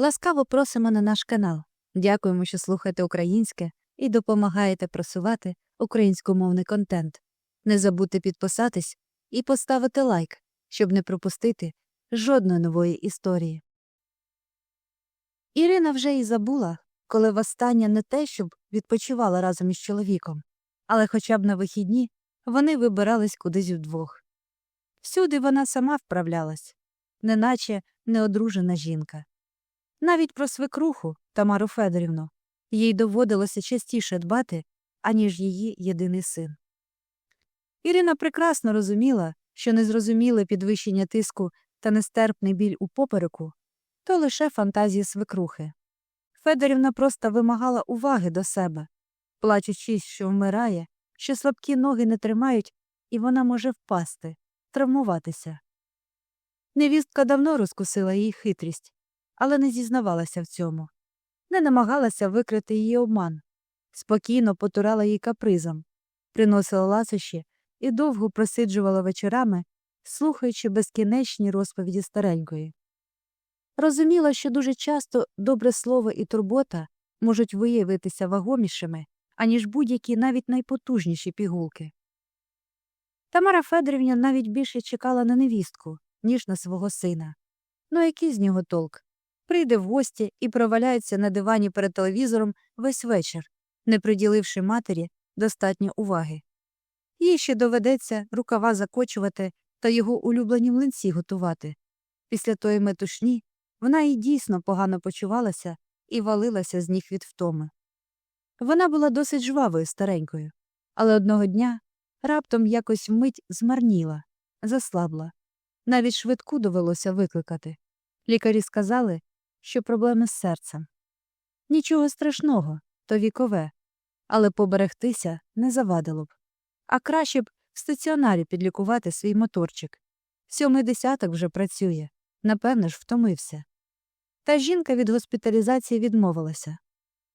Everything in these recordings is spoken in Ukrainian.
Ласкаво просимо на наш канал. Дякуємо, що слухаєте українське і допомагаєте просувати українськомовний контент. Не забудьте підписатись і поставити лайк, щоб не пропустити жодної нової історії. Ірина вже й забула, коли востаннє не те, щоб відпочивала разом із чоловіком, але хоча б на вихідні вони вибирались кудись вдвох. Всюди вона сама вправлялась, неначе неодружена жінка. Навіть про свекруху Тамару Федорівну їй доводилося частіше дбати, аніж її єдиний син. Ірина прекрасно розуміла, що незрозуміле підвищення тиску та нестерпний біль у попереку то лише фантазії свекрухи. Федорівна просто вимагала уваги до себе, плачучи, що вмирає, що слабкі ноги не тримають, і вона може впасти, травмуватися. Невістка давно розкусила її хитрість, але не зізнавалася в цьому, не намагалася викрити її обман, спокійно потурала їй капризом, приносила ласощі і довго просиджувала вечорами, слухаючи безкінечні розповіді старенької. Розуміла, що дуже часто добре слово і турбота можуть виявитися вагомішими, аніж будь-які навіть найпотужніші пігулки. Тамара Федорівна навіть більше чекала на невістку, ніж на свого сина. Ну який з нього толк? Прийде в гості і проваляється на дивані перед телевізором весь вечір, не приділивши матері достатньо уваги. Їй ще доведеться рукава закочувати та його улюблені млинці готувати. Після тої метушні вона і дійсно погано почувалася і валилася з ніг від втоми. Вона була досить жвавою старенькою, але одного дня раптом якось вмить змарніла, заслабла. Навіть швидку довелося викликати. Лікарі сказали, що проблеми з серцем. Нічого страшного, то вікове, але поберегтися не завадило б. А краще б в стаціонарі підлікувати свій моторчик. Сьомий десяток вже працює, напевно ж, втомився. Та жінка від госпіталізації відмовилася.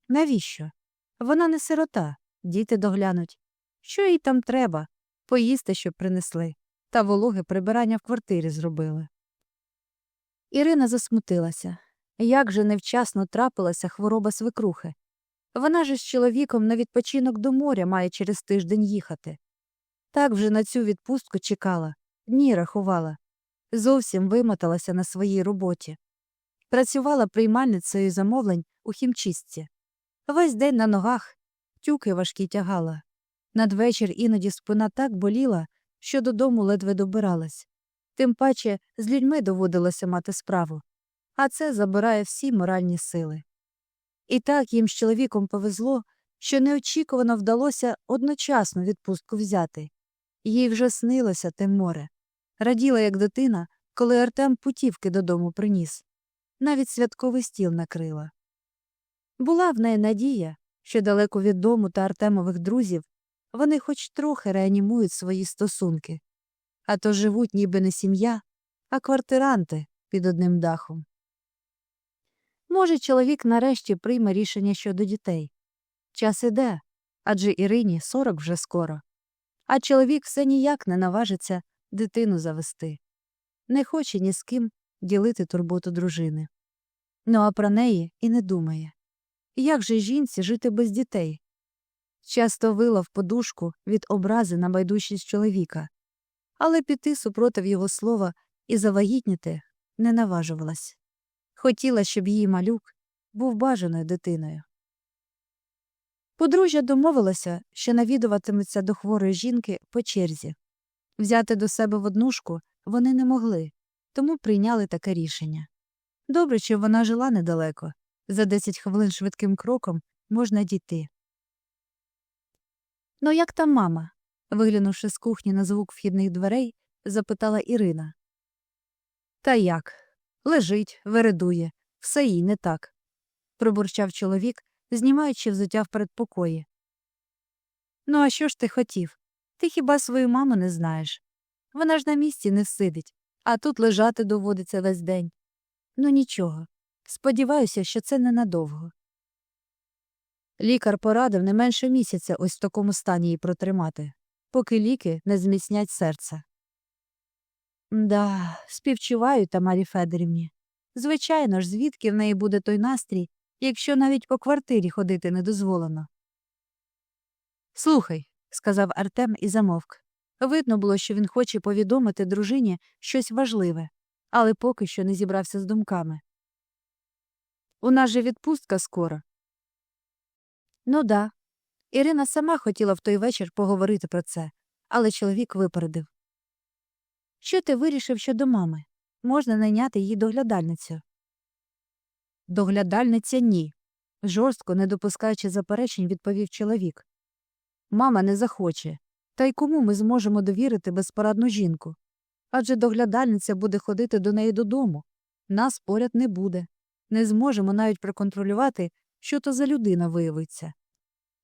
Навіщо? Вона не сирота, діти доглянуть. Що їй там треба? Поїсти, щоб принесли, та вологе прибирання в квартирі зробили. Ірина засмутилася. Як же невчасно трапилася хвороба свекрухи. Вона ж з чоловіком на відпочинок до моря має через тиждень їхати. Так вже на цю відпустку чекала, дні рахувала. Зовсім вимоталася на своїй роботі. Працювала приймальницею замовлень у хімчистці. Весь день на ногах тюки важкі тягала. Надвечір іноді спина так боліла, що додому ледве добиралась. Тим паче з людьми доводилося мати справу, а це забирає всі моральні сили. І так їм з чоловіком повезло, що неочікувано вдалося одночасно відпустку взяти. Їй вже снилося те море. Раділа, як дитина, коли Артем путівки додому приніс. Навіть святковий стіл накрила. Була в неї надія, що далеко від дому та Артемових друзів вони хоч трохи реанімують свої стосунки, а то живуть ніби не сім'я, а квартиранти під одним дахом. Може, чоловік нарешті прийме рішення щодо дітей. Час іде, адже Ірині сорок вже скоро. А чоловік все ніяк не наважиться дитину завести. Не хоче ні з ким ділити турботу дружини. Ну а про неї і не думає. Як же жінці жити без дітей? Часто вила в подушку від образи на байдужість чоловіка, але піти супротив його слова і завагітніти не наважувалась. Хотіла, щоб її малюк був бажаною дитиною. Подружжя домовилося, що навідуватимуться до хворої жінки по черзі. Взяти до себе в однушку вони не могли, тому прийняли таке рішення. Добре, що вона жила недалеко. За 10 хвилин швидким кроком можна дійти. Ну, як там мама? виглянувши з кухні на звук вхідних дверей, запитала Ірина. Та як? Лежить, вередує, все їй не так. пробурчав чоловік, знімаючи взуття в передпокої. Ну, а що ж ти хотів? Ти хіба свою маму не знаєш? Вона ж на місці не сидить, а тут лежати доводиться весь день. Ну нічого. Сподіваюся, що це ненадовго. Лікар порадив не менше місяця ось в такому стані її протримати, поки ліки не зміцнять серце. Да, співчуваю Тамарі Федорівні. Звичайно ж, звідки в неї буде той настрій, якщо навіть по квартирі ходити не дозволено. Слухай, сказав Артем і замовк. Видно було, що він хоче повідомити дружині щось важливе, але поки що не зібрався з думками. У нас же відпустка скоро. Ну да. Ірина сама хотіла в той вечір поговорити про це, але чоловік випередив. Що ти вирішив щодо мами? Можна найняти її доглядальницю. Доглядальниця ні. жорстко, не допускаючи заперечень, відповів чоловік. Мама не захоче. Та й кому ми зможемо довірити безпорадну жінку? Адже доглядальниця буде ходити до неї додому. Нас поряд не буде. Не зможемо навіть проконтролювати, що то за людина виявиться.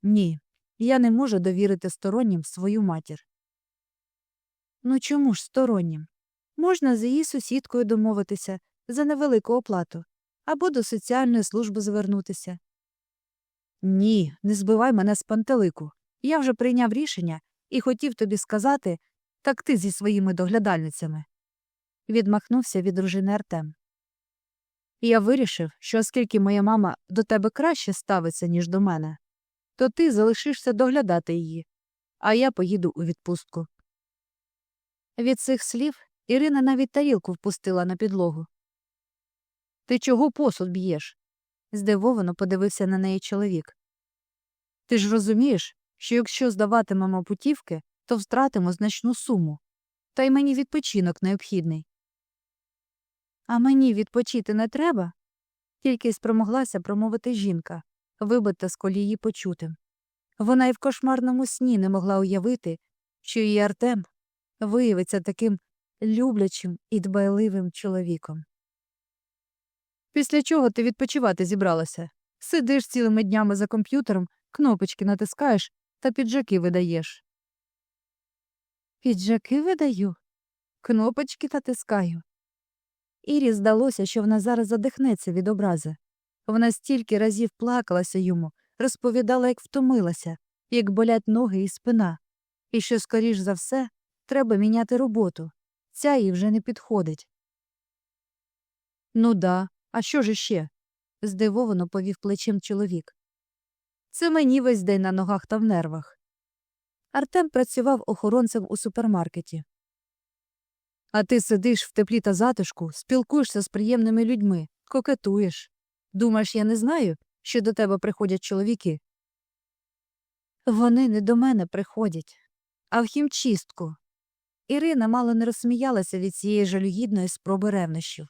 Ні, я не можу довірити стороннім свою матір. Ну чому ж стороннім? Можна з її сусідкою домовитися за невелику оплату або до соціальної служби звернутися. Ні, не збивай мене з пантелику. Я вже прийняв рішення і хотів тобі сказати так ти зі своїми доглядальницями. Відмахнувся від дружини Артем. Я вирішив, що оскільки моя мама до тебе краще ставиться, ніж до мене, то ти залишишся доглядати її, а я поїду у відпустку. Від цих слів Ірина навіть тарілку впустила на підлогу. Ти чого посуд б'єш? здивовано подивився на неї чоловік. Ти ж розумієш, що якщо здаватимемо путівки, то втратимо значну суму, та й мені відпочинок необхідний. А мені відпочити не треба? Тільки й спромоглася промовити жінка, вибита з колії почутим. Вона й в кошмарному сні не могла уявити, що її Артем виявиться таким люблячим і дбайливим чоловіком. Після чого ти відпочивати зібралася? Сидиш цілими днями за комп'ютером, кнопочки натискаєш та піджаки видаєш. Піджаки видаю, кнопочки натискаю. Ірі здалося, що вона зараз задихнеться від образи. Вона стільки разів плакалася йому, розповідала, як втомилася, як болять ноги і спина, і що, скоріш за все, треба міняти роботу. Ця їй вже не підходить. Ну да, а що ж іще? здивовано повів плечем чоловік. Це мені весь день на ногах та в нервах. Артем працював охоронцем у супермаркеті. А ти сидиш в теплі та затишку, спілкуєшся з приємними людьми, кокетуєш. Думаєш, я не знаю, що до тебе приходять чоловіки? Вони не до мене приходять, а в хімчистку. Ірина мало не розсміялася від цієї жалюгідної спроби ревнощів.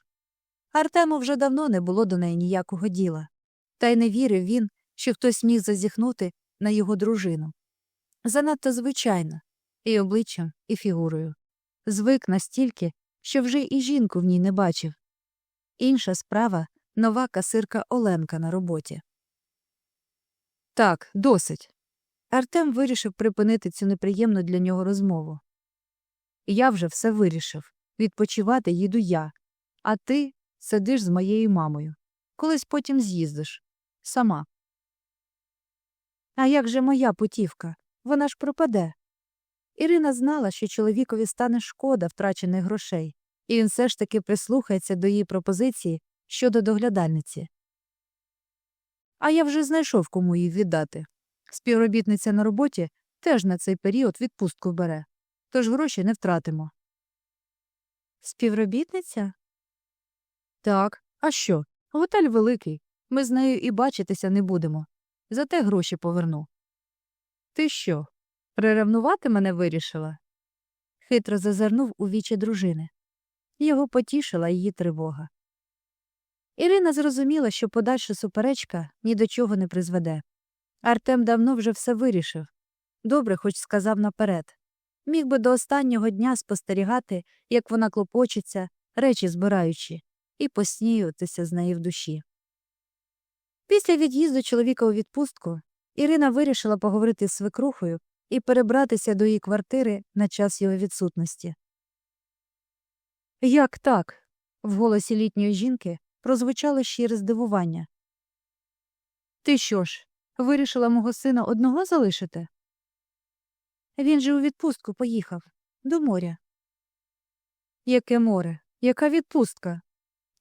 Артему вже давно не було до неї ніякого діла, та й не вірив він, що хтось міг зазіхнути на його дружину. Занадто звичайно, і обличчям, і фігурою. Звик настільки, що вже і жінку в ній не бачив. Інша справа нова касирка Оленка на роботі. Так, досить. Артем вирішив припинити цю неприємну для нього розмову. Я вже все вирішив. Відпочивати їду я, а ти сидиш з моєю мамою. Колись потім з'їздиш. Сама. А як же моя путівка? Вона ж пропаде. Ірина знала, що чоловікові стане шкода втрачених грошей, і він все ж таки прислухається до її пропозиції щодо доглядальниці. А я вже знайшов, кому її віддати. Співробітниця на роботі теж на цей період відпустку бере, тож гроші не втратимо. Співробітниця? Так, а що? Готель великий. Ми з нею і бачитися не будемо. Зате гроші поверну. Ти що? Приревнувати мене вирішила? Хитро зазирнув у вічі дружини. Його потішила її тривога. Ірина зрозуміла, що подальша суперечка ні до чого не призведе. Артем давно вже все вирішив. Добре, хоч сказав наперед. Міг би до останнього дня спостерігати, як вона клопочеться, речі збираючи, і посніюватися з неї в душі. Після від'їзду чоловіка у відпустку Ірина вирішила поговорити з свекрухою і перебратися до її квартири на час його відсутності. Як так? в голосі літньої жінки прозвучало щире здивування. Ти що ж, вирішила мого сина одного залишити? Він же у відпустку поїхав до моря. Яке море? Яка відпустка?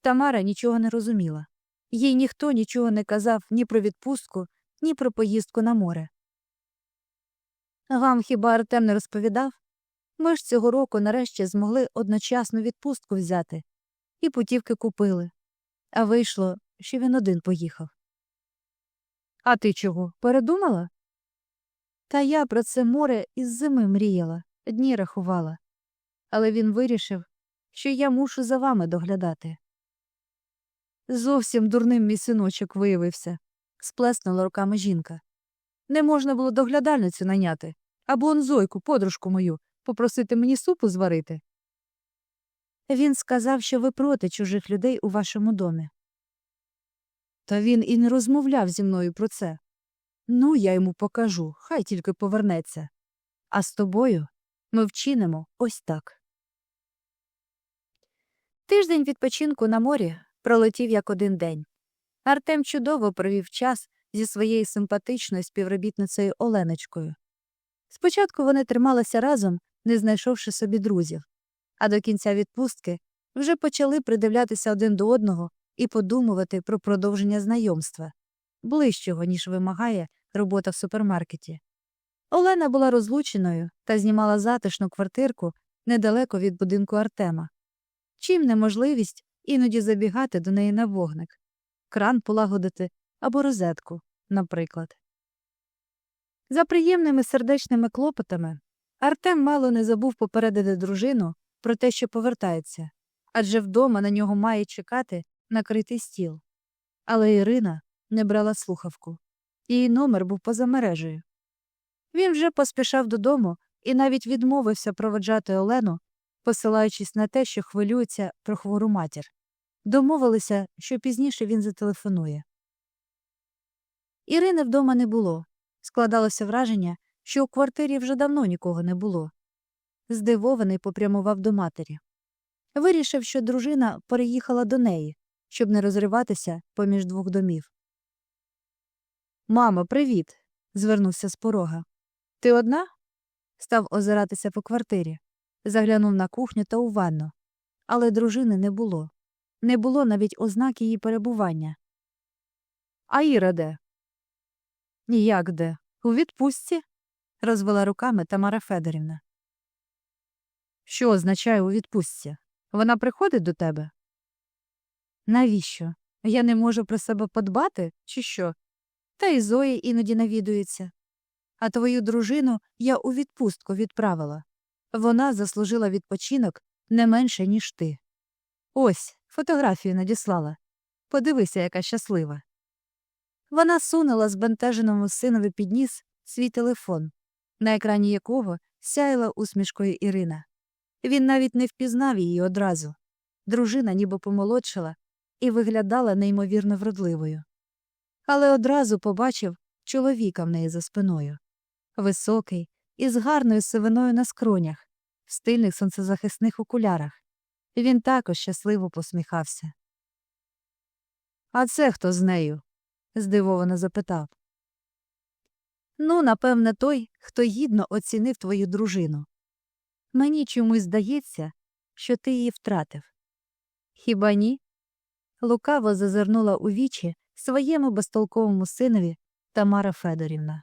Тамара нічого не розуміла. Їй ніхто нічого не казав ні про відпустку, ні про поїздку на море. Вам хіба Артем не розповідав? Ми ж цього року нарешті змогли одночасну відпустку взяти і путівки купили. А вийшло, що він один поїхав. А ти чого? Передумала? Та я про це море із зими мріяла, дні рахувала. Але він вирішив, що я мушу за вами доглядати. Зовсім дурним мій синочок виявився, сплеснула руками жінка. Не можна було доглядальницю наняти, або он Зойку, подружку мою, попросити мені супу зварити. Він сказав, що ви проти чужих людей у вашому домі. Та він і не розмовляв зі мною про це. Ну, я йому покажу, хай тільки повернеться. А з тобою ми вчинимо ось так. Тиждень відпочинку на морі пролетів як один день. Артем чудово провів час зі своєю симпатичною співробітницею Оленочкою. Спочатку вони трималися разом, не знайшовши собі друзів, а до кінця відпустки вже почали придивлятися один до одного і подумувати про продовження знайомства ближчого, ніж вимагає робота в супермаркеті. Олена була розлученою та знімала затишну квартирку недалеко від будинку Артема. Чим неможливість іноді забігати до неї на вогник, кран полагодити або розетку, наприклад. За приємними сердечними клопотами Артем мало не забув попередити дружину про те, що повертається, адже вдома на нього має чекати накритий стіл. Але Ірина не брала слухавку. Її номер був поза мережею. Він вже поспішав додому і навіть відмовився проведжати Олену, посилаючись на те, що хвилюється про хвору матір. Домовилися, що пізніше він зателефонує. Ірини вдома не було. Складалося враження, що у квартирі вже давно нікого не було. Здивований попрямував до матері. Вирішив, що дружина переїхала до неї, щоб не розриватися поміж двох домів. Мамо, привіт. звернувся з порога. Ти одна? Став озиратися по квартирі, заглянув на кухню та у ванну. Але дружини не було. Не було навіть ознак її перебування. А Іра де? Ніяк де. У відпустці? розвела руками Тамара Федорівна. Що означає у відпустці? Вона приходить до тебе? Навіщо? Я не можу про себе подбати, чи що? Та й Зоя іноді навідується. А твою дружину я у відпустку відправила. Вона заслужила відпочинок не менше, ніж ти. Ось, фотографію надіслала. Подивися, яка щаслива. Вона сунула збентеженому синові під ніс свій телефон, на екрані якого сяяла усмішкою Ірина. Він навіть не впізнав її одразу. Дружина ніби помолодшала і виглядала неймовірно вродливою. Але одразу побачив чоловіка в неї за спиною високий, із гарною сивиною на скронях, в стильних сонцезахисних окулярах. Він також щасливо посміхався. А це хто з нею? здивовано запитав. Ну, напевне, той, хто гідно оцінив твою дружину. Мені чомусь здається, що ти її втратив. Хіба ні? Лукаво зазирнула у вічі своєму безтолковому синові Тамара Федорівна.